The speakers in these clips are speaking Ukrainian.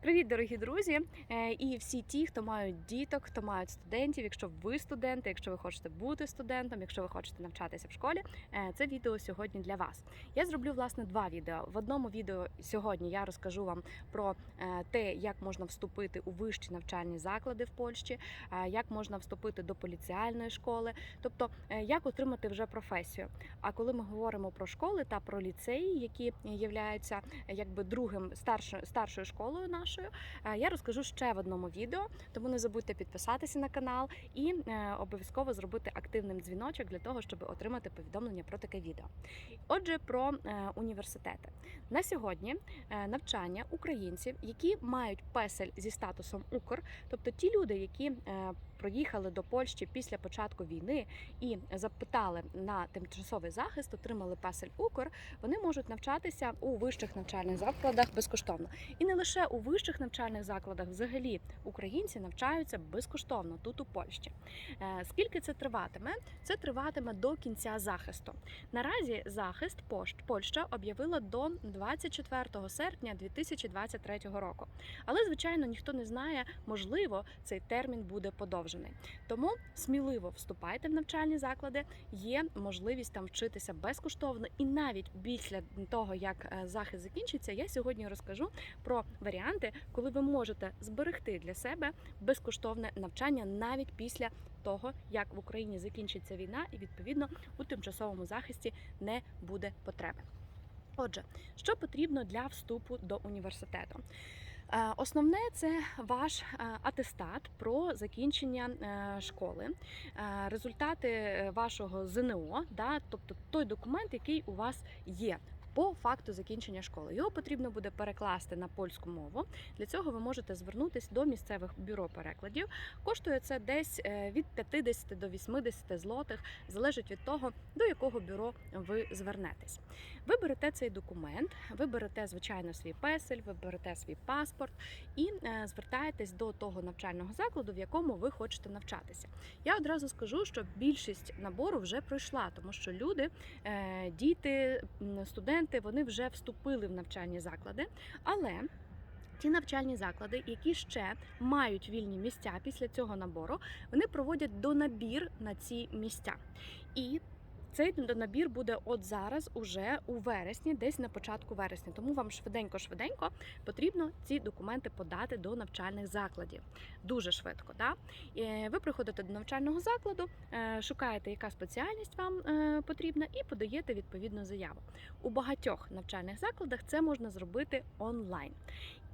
Привіт, дорогі друзі! Е, І всі ті, хто мають діток, хто мають студентів. Якщо ви студенти, якщо ви хочете бути студентом, якщо ви хочете навчатися в школі, е, це відео сьогодні для вас. Я зроблю власне два відео. В одному відео сьогодні я розкажу вам про е, те, як можна вступити у вищі навчальні заклади в Польщі, як можна вступити до поліціальної школи, тобто як отримати вже професію. А коли ми говоримо про школи та про ліцеї, які являються якби другим старшою старшою школою нашою, е, я розкажу ще в одному відео. Тому не забудьте підписатися на канал і е, обов'язково зробити активним дзвіночок для того, щоб отримати повідомлення про таке відео. Отже, про е, університети на сьогодні навчання українців, які мають песель зі статусом Укр, тобто ті люди, які проїхали до Польщі після початку війни і запитали на тимчасовий захист, отримали песель Укр, вони можуть навчатися у вищих навчальних закладах безкоштовно. І не лише у вищих навчальних закладах, взагалі українці навчаються безкоштовно тут у Польщі. Е, Скільки це триватиме? Це триватиме до кінця захисту. Наразі захист Польщ- Польща об'явила до 24 серпня 2023 року. Але звичайно ніхто не знає, можливо, цей термін буде подовжений. Тому сміливо вступайте в навчальні заклади. Є можливість там вчитися безкоштовно, і навіть після того, як е, захист закінчиться, я сьогодні розкажу про варіанти, коли ви можете зберегти для себе безкоштовне навчання навіть після того, як в Україні закінчиться війна, і відповідно у тимчасовому захисті не буде потреби. Отже, що потрібно для вступу до університету? Е, Основне це ваш е, атестат про закінчення е, школи, результати вашого ЗНО, да, тобто той документ, який у вас є. По факту закінчення школи його потрібно буде перекласти на польську мову. Для цього ви можете звернутися до місцевих бюро перекладів. Коштує це десь е, від 50 до 80 злотих, залежить від того, до якого бюро ви звернетесь. Ви берете цей документ, ви берете, звичайно, свій песель, ви берете свій паспорт і е, звертаєтесь до того навчального закладу, в якому ви хочете навчатися. Я одразу скажу, що більшість набору вже пройшла, тому що люди, е, діти, м, студенти, вони вже вступили в навчальні заклади, але. Ті навчальні заклади, які ще мають вільні місця після цього набору, вони проводять донабір на ці місця. І цей набір буде от зараз, уже у вересні, десь на початку вересня. Тому вам швиденько-швиденько потрібно ці документи подати до навчальних закладів. Дуже швидко. Да? Ви приходите до навчального закладу, е, шукаєте, яка спеціальність вам е, потрібна, і подаєте відповідну заяву. У багатьох навчальних закладах це можна зробити онлайн.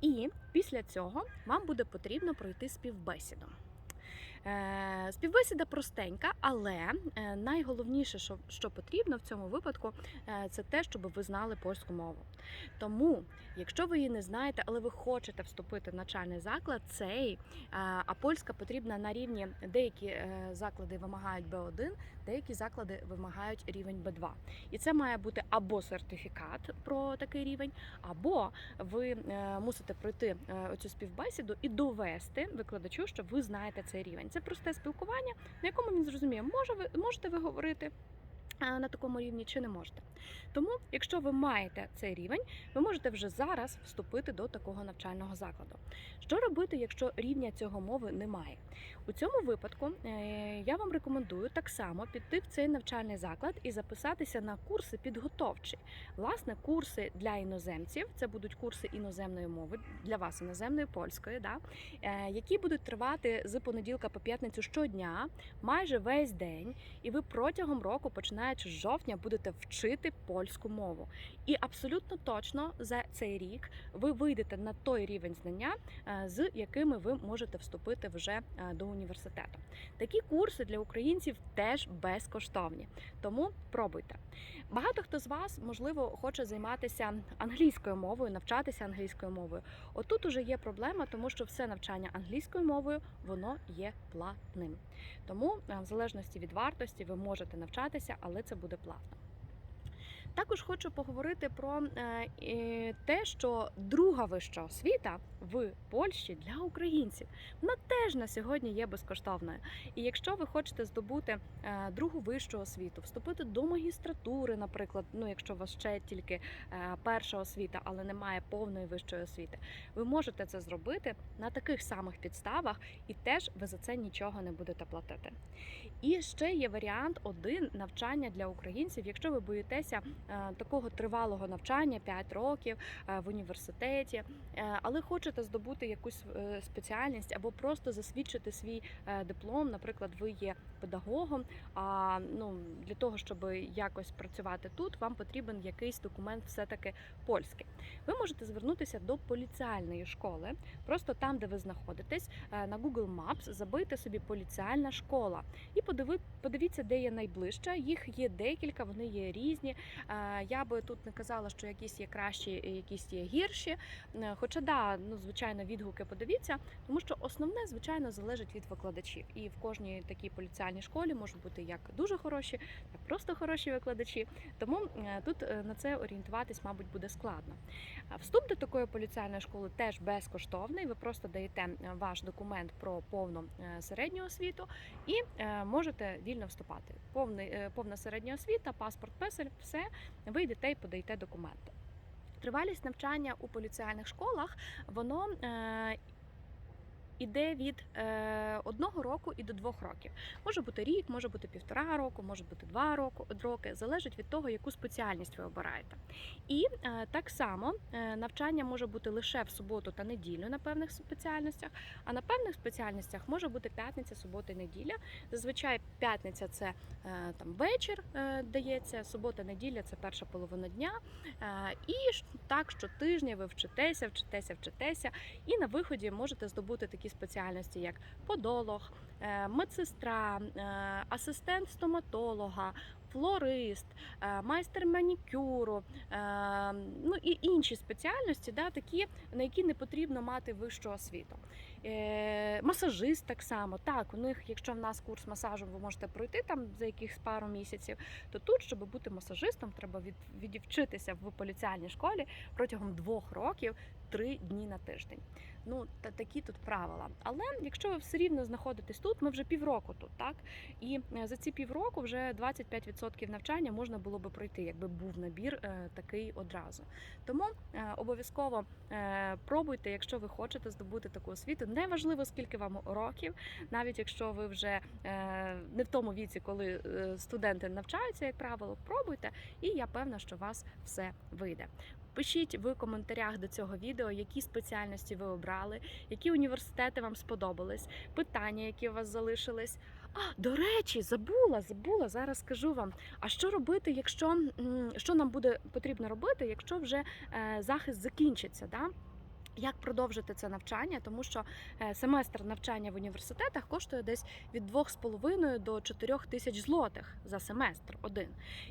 І після цього вам буде потрібно пройти співбесіду. Е, Співбесіда простенька, але е, найголовніше, що, що потрібно в цьому випадку, е, це те, щоб ви знали польську мову. Тому, якщо ви її не знаєте, але ви хочете вступити в навчальний заклад, цей, а польська потрібна на рівні деякі заклади вимагають B1, деякі заклади вимагають рівень B2. І це має бути або сертифікат про такий рівень, або ви мусите пройти оцю співбесіду і довести викладачу, що ви знаєте цей рівень. Це просте спілкування, на якому він зрозуміє, може ви можете ви говорити. На такому рівні чи не можете. Тому, якщо ви маєте цей рівень, ви можете вже зараз вступити до такого навчального закладу. Що робити, якщо рівня цього мови немає? У цьому випадку е, я вам рекомендую так само піти в цей навчальний заклад і записатися на курси підготовчі. Власне, курси для іноземців це будуть курси іноземної мови для вас, іноземної польської, да, е, які будуть тривати з понеділка по п'ятницю щодня, майже весь день, і ви протягом року, починаючи з жовтня, будете вчити польську мову. І абсолютно точно за цей рік ви вийдете на той рівень знання, е, з якими ви можете вступити вже е, до університету. Такі курси для українців теж безкоштовні, тому пробуйте. Багато хто з вас, можливо, хоче займатися англійською мовою, навчатися англійською мовою. Отут уже є проблема, тому що все навчання англійською мовою воно є платним. Тому, е, в залежності від вартості, ви можете навчатися, але це буде платно. Також хочу поговорити про е, те, що друга вища освіта в Польщі для українців вона теж на сьогодні є безкоштовною. І якщо ви хочете здобути е, другу вищу освіту, вступити до магістратури, наприклад, ну якщо у вас ще тільки е, перша освіта, але немає повної вищої освіти, ви можете це зробити на таких самих підставах, і теж ви за це нічого не будете платити. І ще є варіант один навчання для українців, якщо ви боїтеся такого тривалого навчання 5 років е, в університеті, е, але хочете здобути якусь е, спеціальність або просто засвідчити свій е, диплом. Наприклад, ви є педагогом. А ну для того, щоб якось працювати тут, вам потрібен якийсь документ, все таки польський. Ви можете звернутися до поліціальної школи, просто там, де ви знаходитесь, е, на Google Maps забийте собі поліціальна школа і подиви, подивіться, де є найближча. Їх є декілька, вони є різні. Е, Я би тут не казала, що якісь є кращі, якісь є гірші. Е, Хоча да, ну звичайно, відгуки подивіться, тому що основне, звичайно, залежить від викладачів. І в кожній такій поліціальній школі можуть бути як дуже хороші, так просто хороші викладачі. Тому е, тут е, на це орієнтуватись, мабуть, буде складно. Вступ до такої поліціальної школи теж безкоштовний. Ви просто даєте е, ваш документ про повну середню освіту і можете вільно вступати. Повний, повна середня освіта, паспорт, песель, все, ви йдете і подаєте документи. Тривалість навчання у поліціальних школах воно іде від е, одного року і до двох років. Може бути рік, може бути півтора року, може бути два року, роки, залежить від того, яку спеціальність ви обираєте. І е, так само е, навчання може бути лише в суботу та неділю на певних спеціальностях, а на певних спеціальностях може бути п'ятниця, субота і неділя. Зазвичай п'ятниця це е, там вечір е, дається, субота, неділя це перша половина дня. Е, І так щотижня ви вчитеся, вчитеся, вчитеся, і на виході можете здобути такі спеціальності, як подолог, е, медсестра, е, асистент стоматолога. Флорист, е, майстер манікюру, ну і інші спеціальності, да, такі, на які не потрібно мати вищу освіту. Масажист так само. Так, у них, якщо в нас курс масажу, ви можете пройти там за якихось пару місяців, то тут, щоб бути масажистом, треба від, відівчитися в поліціальній школі протягом двох років три дні на тиждень. Ну та такі тут правила. Але якщо ви все рівно знаходитесь тут, ми вже півроку тут, так і е, за ці півроку вже 25% навчання можна було би пройти, якби був набір е, такий одразу. Тому е, обов'язково пробуйте, якщо ви хочете здобути таку освіту. Неважливо, скільки вам років, навіть якщо ви вже не в тому віці, коли студенти навчаються, як правило, пробуйте, і я певна, що у вас все вийде. Пишіть в коментарях до цього відео, які спеціальності ви обрали, які університети вам сподобались, питання, які у вас залишились. А, до речі, забула, забула. Зараз скажу вам. А що робити, якщо що нам буде потрібно робити, якщо вже е, захист закінчиться? Да? Як продовжити це навчання, тому що е, семестр навчання в університетах коштує десь від 2,5 до 4 тисяч злотих за семестр один.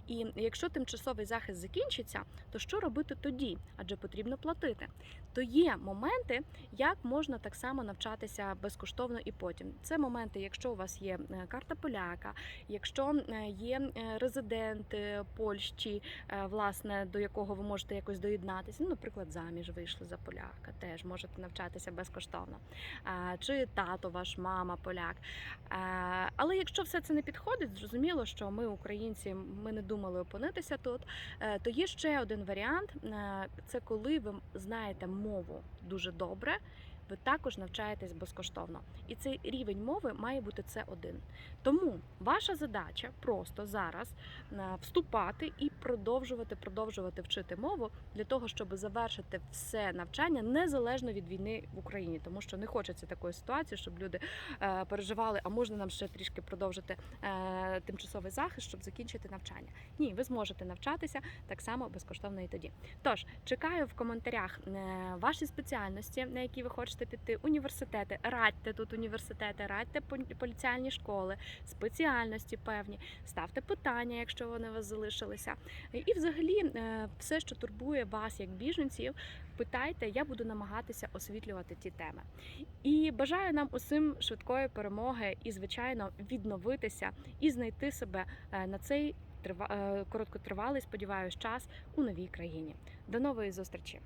І якщо тимчасовий захист закінчиться, то що робити тоді? Адже потрібно платити. То є моменти, як можна так само навчатися безкоштовно і потім. Це моменти, якщо у вас є е, карта поляка, якщо е, є резидент Польщі, власне, до якого ви можете якось доєднатися. Ну, наприклад, заміж вийшли за поляка, теж можете навчатися безкоштовно. Чи тато ваш, мама, поляк. Але якщо все це не підходить, зрозуміло, що ми, українці, ми не думали опинитися тут. Е, То є ще один варіант: е, це коли ви знаєте мову дуже добре. Ви також навчаєтесь безкоштовно, і цей рівень мови має бути С1. Тому ваша задача просто зараз е, вступати і продовжувати, продовжувати вчити мову для того, щоб завершити все навчання незалежно від війни в Україні, тому що не хочеться такої ситуації, щоб люди е, переживали, а можна нам ще трішки продовжити е, тимчасовий захист, щоб закінчити навчання. Ні, ви зможете навчатися так само безкоштовно і тоді. Тож чекаю в коментарях ваші спеціальності, на які ви хочете піти, університети, радьте тут університети, радьте поліціальні школи, спеціальності певні, ставте питання, якщо вони у вас залишилися. І взагалі е, все, що турбує вас як біженців, питайте, я буду намагатися освітлювати ті теми. І бажаю нам усім швидкої перемоги і, звичайно, відновитися і знайти себе е, на цей е, короткотривалий, сподіваюсь, час у новій країні. До нової зустрічі!